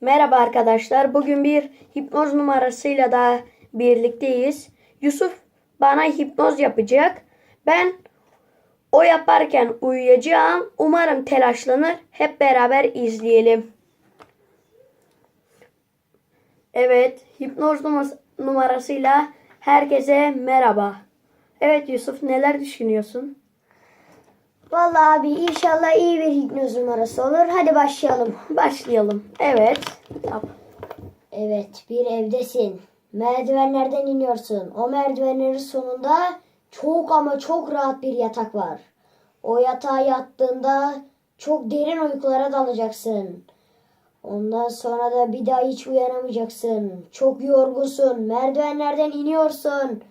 Merhaba arkadaşlar. Bugün bir hipnoz numarasıyla daha birlikteyiz. Yusuf bana hipnoz yapacak. Ben o yaparken uyuyacağım. Umarım telaşlanır. Hep beraber izleyelim. Evet, hipnoz numarasıyla herkese merhaba. Evet Yusuf neler düşünüyorsun? Vallahi abi inşallah iyi bir hipnoz numarası olur. Hadi başlayalım. Başlayalım. Evet. Yap. Evet bir evdesin. Merdivenlerden iniyorsun. O merdivenlerin sonunda çok ama çok rahat bir yatak var. O yatağa yattığında çok derin uykulara dalacaksın. Ondan sonra da bir daha hiç uyanamayacaksın. Çok yorgunsun. Merdivenlerden iniyorsun.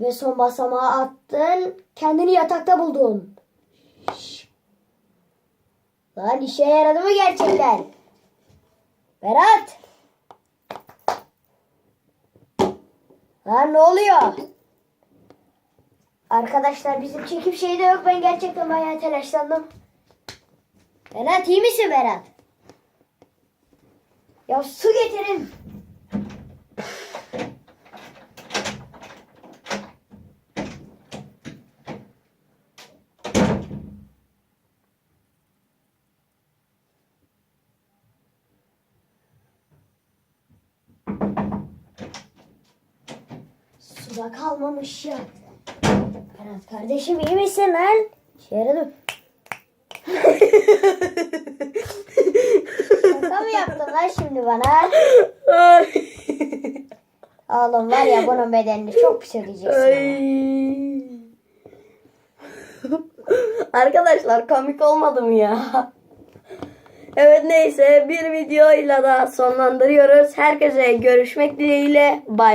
Ve son basamağa attın. Kendini yatakta buldun. Lan işe yaradı mı gerçekten? Berat! Lan ne oluyor? Arkadaşlar bizim çekim şeyi de yok. Ben gerçekten bayağı telaşlandım. Berat iyi misin Berat? Ya su getirin. Suda kalmamış ya. Berat kardeşim iyi misin lan? İçeri dur. Şaka mı yaptın lan şimdi bana? Oğlum var ya bunun bedenini çok pis ödeyeceksin. ama. Ay. Arkadaşlar komik olmadı mı ya? Evet neyse bir videoyla da sonlandırıyoruz. Herkese görüşmek dileğiyle. Bay.